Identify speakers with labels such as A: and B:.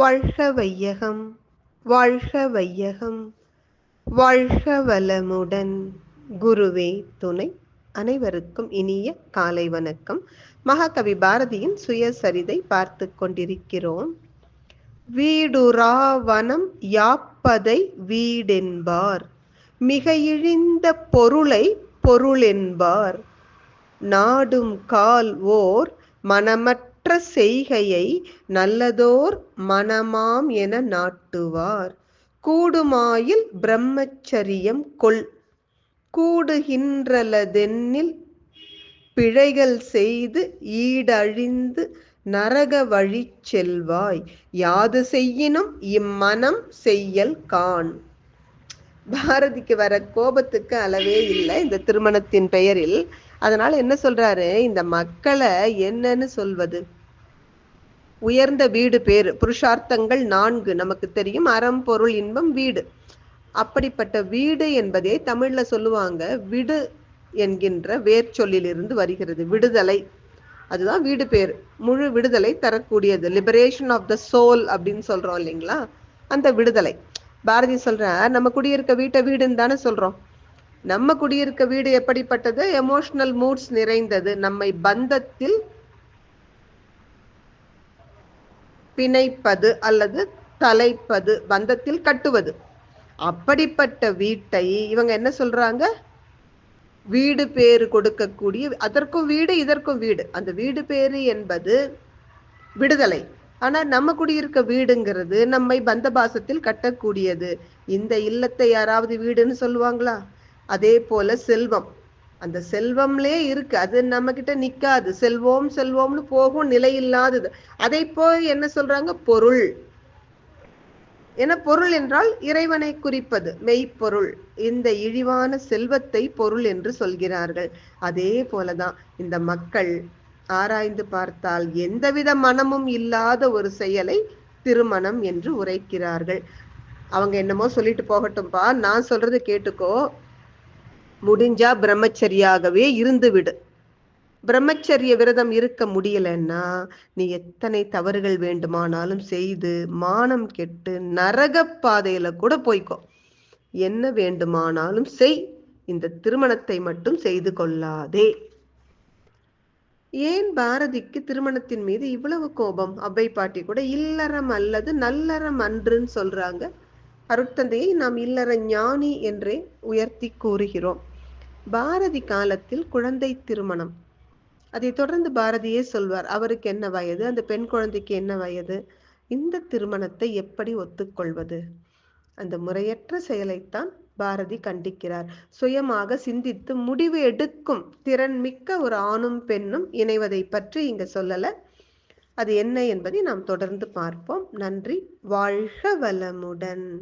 A: வாழ்க வையகம் வாழ்க வையகம் வாழ்க வளமுடன். குருவே துணை அனைவருக்கும் இனிய காலை வணக்கம். மகாகவி பாரதியின் சுயசரிதை பார்த்து கொண்டிருக்கிறோம். வீடுராவனம் யாப்பதை வீடென்பார். மிக இழிந்த பொருளை பொருளென்பார். நாடும் கால் ஓர் மனமற்ற செய்கையை நல்லதோர் மனமாம் என நாட்டுவார். கூடுமாயில் பிரம்மச்சரியம் கொள். கூடுகின்றலதென்னில் பிழைகள் செய்து ஈடழிந்து நரக வழி செல்வாய். யாது செய்யினும் இம்மனம் செய்யல் கான் பாரதிக்கு வர கோபத்துக்கு அளவே இல்லை இந்த திருமணத்தின் பெயரில். அதனால என்ன சொல்றாரு? இந்த மக்களை என்னன்னு சொல்வது? உயர்ந்த வீடு பேர் புருஷார்த்தங்கள் நான்கு. நமக்கு தெரியும் அறம் பொருள் இன்பம் வீடு. அப்படிப்பட்ட வீடு என்பதே தமிழ்ல சொல்லுவாங்க. விடு என்கின்ற வேர் சொல்லிலிருந்து வருகிறது. விடுதலை. அதுதான் வீடு பேர். முழு விடுதலை தரக்கூடியது. லிபரேஷன் ஆஃப் த சோல் அப்படின்னு சொல்றோம் இல்லைங்களா? அந்த விடுதலை. பாரதி சொல்ற நம்ம குடியிருக்க வீட்டை வீடுன்னு தானே சொல்றோம். நம்ம குடியிருக்க வீடு எப்படிப்பட்டது? எமோஷனல் மூட்ஸ் நிறைந்தது. நம்மை பந்தத்தில் பிணைப்பது அல்லது தலைப்பது பந்தத்தில் கட்டுவது. அப்படிப்பட்ட வீட்டை இவங்க என்ன சொல்றாங்க? வீடு பேரு கொடுக்கக்கூடிய அதற்கும் வீடு இதற்கும் வீடு. அந்த வீடு பேரு என்பது விடுதலை. ஆனா நம்ம குடியிருக்க வீடுங்கிறது நம்மை பந்தபாசத்தில் கட்டக்கூடியது. இந்த இல்லத்தை யாராவது வீடுன்னு சொல்லுவாங்களா? அதே போல செல்வம். அந்த செல்வம்லே இருக்கு. அது நம்ம கிட்ட நிக்காது. செல்வோம் செல்வோம்னு போகும் நிலை இல்லாதது. அதை போய் என்ன சொல்றாங்க? பொருள். என பொருள் என்றால் இறைவனை குறிப்பது. மெய்ப்பொருள். இந்த இழிவான செல்வத்தை பொருள் என்று சொல்கிறார்கள். அதே போலதான் இந்த மக்கள் ஆராய்ந்து பார்த்தால் எந்தவித மனமும் இல்லாத ஒரு செயலை திருமணம் என்று உரைக்கிறார்கள். அவங்க என்னமோ சொல்லிட்டு போகட்டும்பா. நான் சொல்றது கேட்டுக்கோ. முடிஞ்சா பிரம்மச்சரியாகவே இருந்துவிடு. பிரம்மச்சரிய விரதம் இருக்க முடியலன்னா நீ எத்தனை தவறுகள் வேண்டுமானாலும் செய்து மானம் கெட்டு நரக பாதையில கூட போய்க்கோ. என்ன வேண்டுமானாலும் செய். இந்த திருமணத்தை மட்டும் செய்து கொள்ளாதே. ஏன் பாரதிக்கு திருமணத்தின் மீது இவ்வளவு கோபம்? அவ்வை பாட்டி கூட இல்லறம் அல்லது நல்லறம் அன்றுன்னு சொல்றாங்க. அருட்தந்தையை நாம் இல்லற ஞானி என்றே உயர்த்தி கூறுகிறோம். பாரதி காலத்தில் குழந்தை திருமணம். அதை தொடர்ந்து பாரதியே சொல்வார் அவருக்கு என்ன வயது? அந்த பெண் குழந்தைக்கு என்ன வயது? இந்த திருமணத்தை எப்படி ஒத்துக்கொள்வது? அந்த முறையற்ற செயலைத்தான் பாரதி கண்டிக்கிறார். சுயமாக சிந்தித்து முடிவு எடுக்கும் திறன் மிக்க ஒரு ஆணும் பெண்ணும் இணைவதை பற்றி இங்க சொல்லல. அது என்ன என்பதை நாம் தொடர்ந்து பார்ப்போம். நன்றி. வாழ்க வளமுடன்.